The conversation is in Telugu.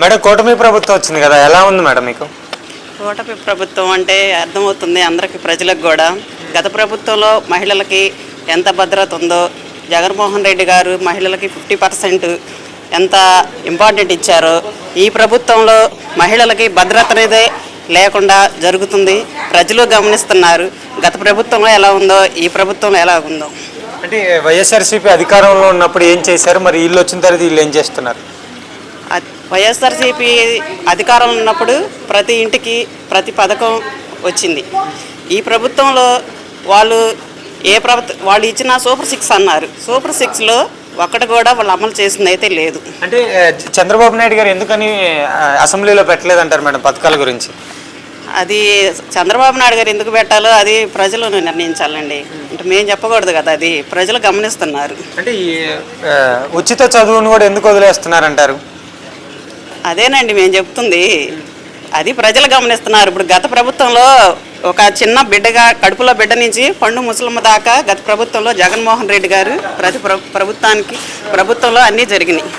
మేడం కూటమి ప్రభుత్వం వచ్చింది కదా ఎలా ఉంది మేడం మీకు? కూటమి ప్రభుత్వం అంటే అర్థమవుతుంది అందరికి ప్రజలకు కూడా. గత ప్రభుత్వంలో మహిళలకి ఎంత భద్రత ఉందో జగన్మోహన్ రెడ్డి గారు మహిళలకి ఫిఫ్టీ పర్సెంట్ ఎంత ఇంపార్టెంట్ ఇచ్చారో ఈ ప్రభుత్వంలో మహిళలకి భద్రత అనేదే లేకుండా జరుగుతుంది. ప్రజలు గమనిస్తున్నారు గత ప్రభుత్వంలో ఎలా ఉందో ఈ ప్రభుత్వంలో ఎలా ఉందో. అంటే వైఎస్ఆర్సీపీ అధికారంలో ఉన్నప్పుడు ఏం చేశారు? మరి వీళ్ళు వచ్చిన తర్వాత వీళ్ళు ఏం చేస్తున్నారు? వైఎస్ఆర్సీపీ అధికారంలో ఉన్నప్పుడు ప్రతి ఇంటికి ప్రతి పథకం వచ్చింది. ఈ ప్రభుత్వంలో వాళ్ళు ఏ ప్రభుత్వం వాళ్ళు ఇచ్చిన సూపర్ సిక్స్ అన్నారు. సూపర్ సిక్స్లో ఒక్కటి కూడా వాళ్ళు అమలు చేసింది అయితే లేదు. అంటే చంద్రబాబు నాయుడు గారు ఎందుకని అసెంబ్లీలో పెట్టలేదంటారు మేడం పథకాల గురించి? అది చంద్రబాబు నాయుడు గారు ఎందుకు పెట్టాలో అది ప్రజలు నిర్ణయించాలండి. అంటే మేము చెప్పకూడదు కదా అది. ప్రజలు గమనిస్తున్నారు. అంటే ఈ ఉచిత చదువును కూడా ఎందుకు వదిలేస్తున్నారంటారు? అదేనండి మేము చెప్తుంది. అది ప్రజలు గమనిస్తున్నారు. ఇప్పుడు గత ప్రభుత్వంలో ఒక చిన్న బిడ్డగా కడుపులో బిడ్డ నుంచి పండు ముసలమ్మ దాకా గత ప్రభుత్వంలో జగన్మోహన్ రెడ్డి గారు ప్రతి ప్రభుత్వానికి ప్రభుత్వంలో అన్నీ జరిగినాయి.